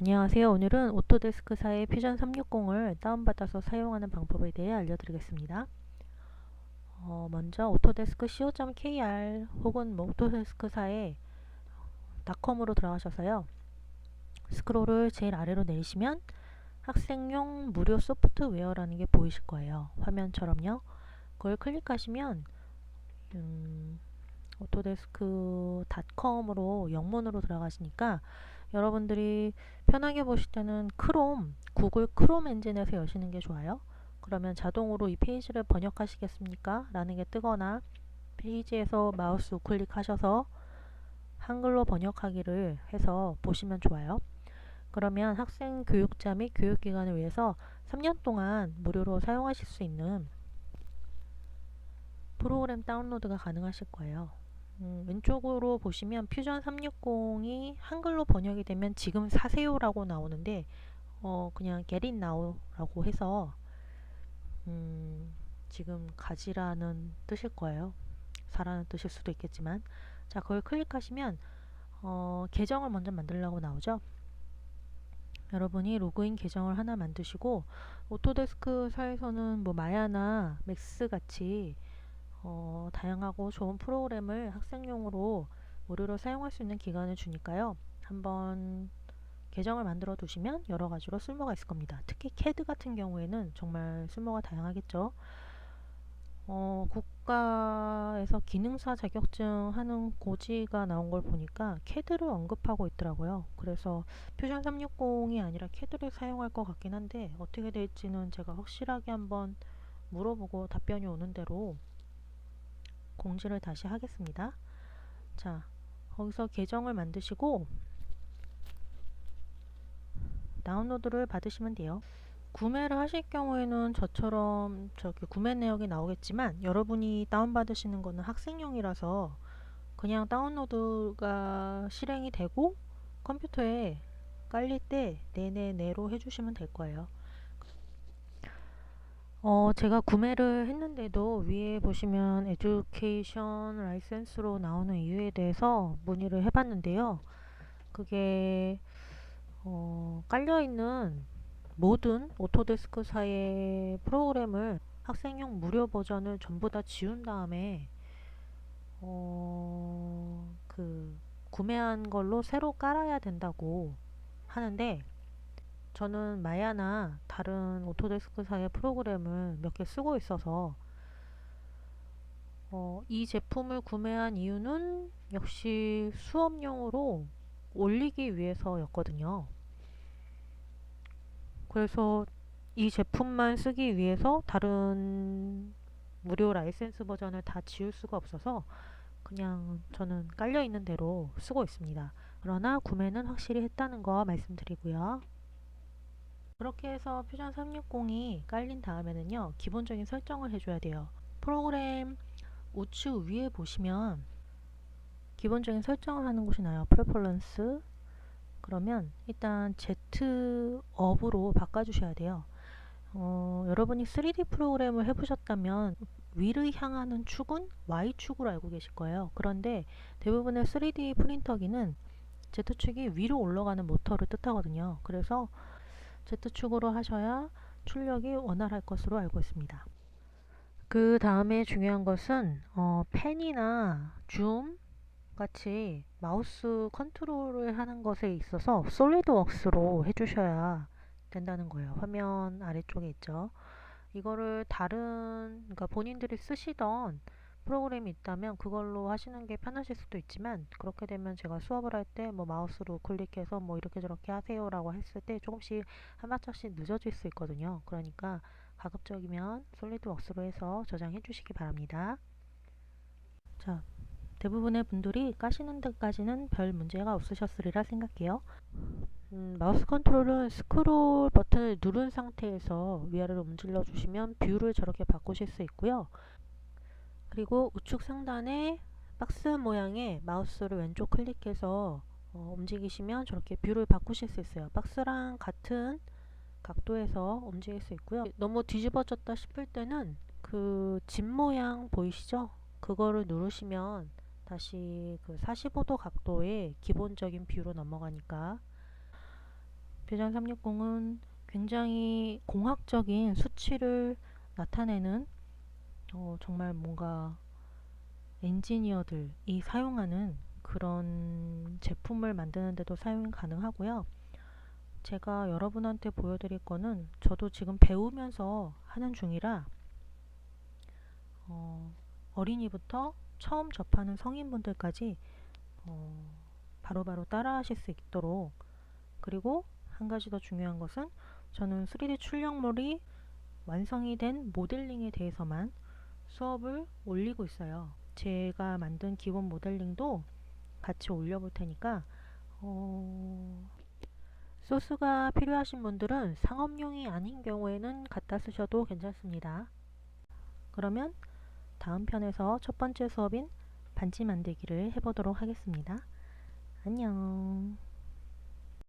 안녕하세요. 오늘은 오토데스크사의 퓨전 360을 다운받아서 사용하는 방법에 대해 알려드리겠습니다. 어, 먼저 오토데스크 co.kr 혹은 뭐 오토데스크사의 닷컴으로 들어가셔서요. 스크롤을 제일 아래로 내리시면 학생용 무료 소프트웨어라는 게 보이실 거예요. 화면처럼요. 그걸 클릭하시면 음, 오토데스크 닷컴으로 영문으로 들어가시니까 여러분들이 편하게 보실 때는 크롬, 구글 크롬 엔진에서 여시는 게 좋아요. 그러면 자동으로 이 페이지를 번역하시겠습니까? 라는 게 뜨거나 페이지에서 마우스 우클릭하셔서 한글로 번역하기를 해서 보시면 좋아요. 그러면 학생 교육자 및 교육기관을 위해서 3년 동안 무료로 사용하실 수 있는 프로그램 다운로드가 가능하실 거예요. 음, 왼쪽으로 보시면 퓨전 360이 한글로 번역이 되면 지금 사세요라고 나오는데 어, 그냥 get it now라고 해서 음, 지금 가지라는 뜻일 거예요. 사라는 뜻일 수도 있겠지만 자 그걸 클릭하시면 어, 계정을 먼저 만들라고 나오죠. 여러분이 로그인 계정을 하나 만드시고 오토데스크사에서는 뭐 마야나 맥스 같이 어, 다양하고 좋은 프로그램을 학생용으로 무료로 사용할 수 있는 기간을 주니까요. 한번 계정을 만들어 두시면 여러 가지로 쓸모가 있을 겁니다. 특히 CAD 같은 경우에는 정말 쓸모가 다양하겠죠. 어, 국가에서 기능사 자격증 하는 고지가 나온 걸 보니까 CAD를 언급하고 있더라고요. 그래서 퓨전 360이 아니라 CAD를 사용할 것 같긴 한데 어떻게 될지는 제가 확실하게 한번 물어보고 답변이 오는 대로 공지를 다시 하겠습니다. 자, 거기서 계정을 만드시고 다운로드를 받으시면 돼요. 구매를 하실 경우에는 저처럼 저기 구매 내역이 나오겠지만 여러분이 다운받으시는 거는 학생용이라서 그냥 다운로드가 실행이 되고 컴퓨터에 깔릴 때 네네네로 해주시면 될 거예요. 어, 제가 구매를 했는데도 위에 보시면 에듀케이션 라이센스로 나오는 이유에 대해서 문의를 해봤는데요. 그게 어, 깔려있는 모든 오토데스크사의 프로그램을 학생용 무료 버전을 전부 다 지운 다음에 어, 그 구매한 걸로 새로 깔아야 된다고 하는데 저는 마야나 다른 오토데스크사의 프로그램을 몇 개 쓰고 있어서 어, 이 제품을 구매한 이유는 역시 수업용으로 올리기 위해서였거든요. 그래서 이 제품만 쓰기 위해서 다른 무료 라이센스 버전을 다 지울 수가 없어서 그냥 저는 깔려 있는 대로 쓰고 있습니다. 그러나 구매는 확실히 했다는 거 말씀드리고요. 그렇게 해서 퓨전 360이 깔린 다음에는요 기본적인 설정을 해줘야 돼요. 프로그램 우측 위에 보시면 기본적인 설정을 하는 곳이 나요. 프레퍼런스 그러면 일단 Z 업으로 바꿔주셔야 돼요. 어, 여러분이 3D 프로그램을 해보셨다면 위를 향하는 축은 Y축으로 알고 계실 거예요. 그런데 대부분의 3D 프린터기는 Z축이 위로 올라가는 모터를 뜻하거든요. 그래서 Z축으로 하셔야 출력이 원활할 것으로 알고 있습니다. 그 다음에 중요한 것은 어, 펜이나 줌 같이 마우스 컨트롤을 하는 것에 있어서 솔리드웍스로 해주셔야 된다는 거예요. 화면 아래쪽에 있죠. 이거를 다른 그러니까 본인들이 쓰시던 프로그램이 있다면 그걸로 하시는 게 편하실 수도 있지만 그렇게 되면 제가 수업을 할 때 뭐 마우스로 클릭해서 뭐 이렇게 저렇게 하세요 라고 했을 때 조금씩 한 발짝씩 늦어질 수 있거든요. 그러니까 가급적이면 솔리드웍스로 해서 저장해 주시기 바랍니다. 자 대부분의 분들이 까시는 데까지는 별 문제가 없으셨으리라 생각해요. 음, 마우스 컨트롤은 스크롤 버튼을 누른 상태에서 위아래로 움직여 주시면 뷰를 저렇게 바꾸실 수 있고요 그리고 우측 상단에 박스 모양의 마우스를 왼쪽 클릭해서 어, 움직이시면 저렇게 뷰를 바꾸실 수 있어요. 박스랑 같은 각도에서 움직일 수 있고요. 너무 뒤집어졌다 싶을 때는 그 집 모양 보이시죠? 그거를 누르시면 다시 그 45도 각도의 기본적인 뷰로 넘어가니까 퓨전 360은 굉장히 공학적인 수치를 나타내는 어, 정말 뭔가 엔지니어들이 사용하는 그런 제품을 만드는데도 사용이 가능하고요. 제가 여러분한테 보여드릴 거는 저도 지금 배우면서 하는 중이라 어, 어린이부터 처음 접하는 성인분들까지 어, 바로바로 따라 하실 수 있도록 그리고 한 가지 더 중요한 것은 저는 3D 출력물이 완성이 된 모델링에 대해서만 수업을 올리고 있어요. 제가 만든 기본 모델링도 같이 올려볼 테니까 어, 소스가 필요하신 분들은 상업용이 아닌 경우에는 갖다 쓰셔도 괜찮습니다. 그러면 다음 편에서 첫 번째 수업인 반지 만들기를 해보도록 하겠습니다. 안녕.